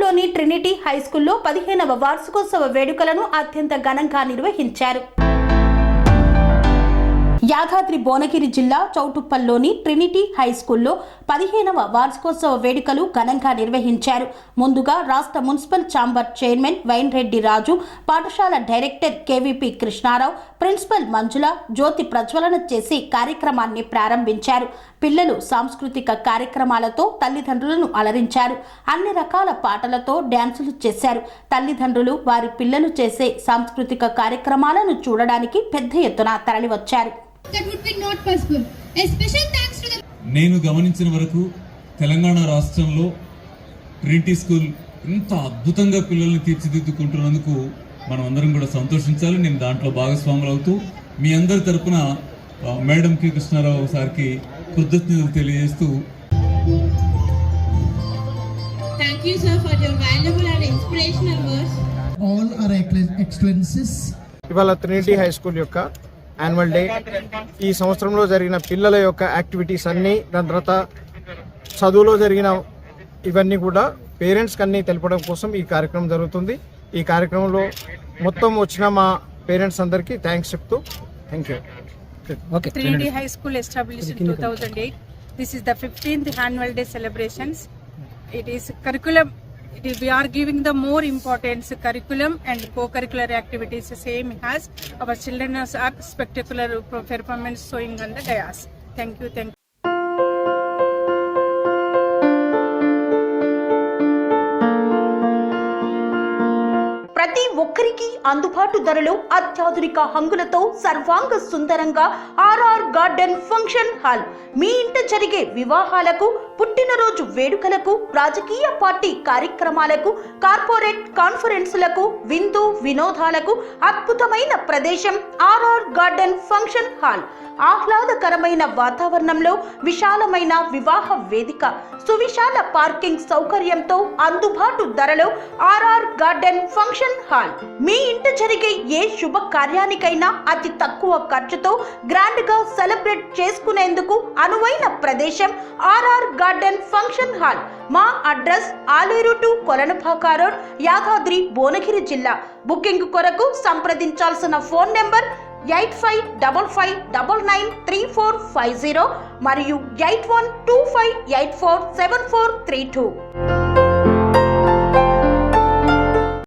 కర్నూలులోని Trinity హైస్కూల్లో పదిహేనవ వార్షికోత్సవ వేడుకలను అత్యంత ఘనంగా నిర్వహించారు. యాదాద్రి భువనగిరి జిల్లా చౌటుప్పల్లోని ట్రినిటీ హై స్కూల్లో పదిహేనవ వార్షికోత్సవ వేడుకలు ఘనంగా నిర్వహించారు. ముందుగా రాష్ట్ర municipal chamber chairman Vainreddy Raju పాఠశాల director KVP Krishnarao principal Manjula జ్యోతి ప్రజ్వలన చేసి కార్యక్రమాన్ని ప్రారంభించారు. పిల్లలు సాంస్కృతిక కార్యక్రమాలతో తల్లిదండ్రులను అలరించారు. అన్ని రకాల పాటలతో డ్యాన్సులు చేశారు. తల్లిదండ్రులు వారి పిల్లలు చేసే సాంస్కృతిక కార్యక్రమాలను చూడడానికి పెద్ద ఎత్తున తరలివచ్చారు. నేను గమనించిన వరకు తెలంగాణ రాష్ట్రంలో ట్రినిటీ స్కూల్ ఇంత అద్భుతంగా పిల్లల్ని తీర్చిదిద్దుకుంటున్నందుకు మనం అందరం కూడా సంతోషించాలి. నేను దాంట్లో భాగస్వాములు అవుతూ మీ అందరి తరపున మేడం కి కృష్ణారావు సార్కి కృతజ్ఞతలు తెలియజేస్తూ Thank you, sir, for your valuable and inspirational words. all our excell- excellences. ఇవాళ ట్రినిటీ హై స్కూల్ యొక్క యాన్యువల్ డే ఈ సంవత్సరంలో జరిగిన పిల్లల యొక్క యాక్టివిటీస్ అన్నీ దాని తర్వాత చదువులో జరిగిన ఇవన్నీ కూడా పేరెంట్స్కి అన్నీ తెలపడం కోసం ఈ కార్యక్రమం జరుగుతుంది. ఈ కార్యక్రమంలో మొత్తం వచ్చిన మా పేరెంట్స్ అందరికీ థ్యాంక్స్ చెప్తూ. Thank you okay Trinity High School established in 2008. This is the 15th annual day celebrations. It is curriculum. It is, we are giving the more importance curriculum and co-curricular activities The same as our children are spectacular performance showing on the dais. Thank you. Thank you. ప్రతి ఒక్కరికి అందుబాటు ధరలో అత్యాధునిక హంగులతో సర్వాంగ సుందరంగా RR garden function hall. మీ ఇంట జరిగే వివాహాలకు పుట్టినరోజు వేడుకలకు రాజకీయ పార్టీ కార్యక్రమాలకు కార్పొరేట్ కాన్ఫరెన్సులకు విందు వినోదాలకు అద్భుతమైన ప్రదేశం ఆర్ఆర్ గార్డెన్ ఫంక్షన్ హాల్. ఆహ్లాదకరమైన వాతావరణంలో విశాలమైన వివాహ వేదిక సువిశాల పార్కింగ్ సౌకర్యంతో అందుబాటు ధరలో ఆర్ఆర్ గార్డెన్ ఫంక్షన్ హాల్. మీ ఇంట జరిగే ఏ శుభ కార్యానికైనా అతి తక్కువ ఖర్చుతో గ్రాండ్గా సెలబ్రేట్ చేసుకునేందుకు అనువైన ప్రదేశం ఆర్ఆర్ గార్డెన్ ఫంక్షన్ హాల్. మా address Aleru to Kolanupaka road Yadadri Bhuvanagiri జిల్లా. బుకింగ్ కొరకు సంప్రదించాల్సిన phone number eight five double five double nine three four five zero మరియు eight one two five eight four seven four three two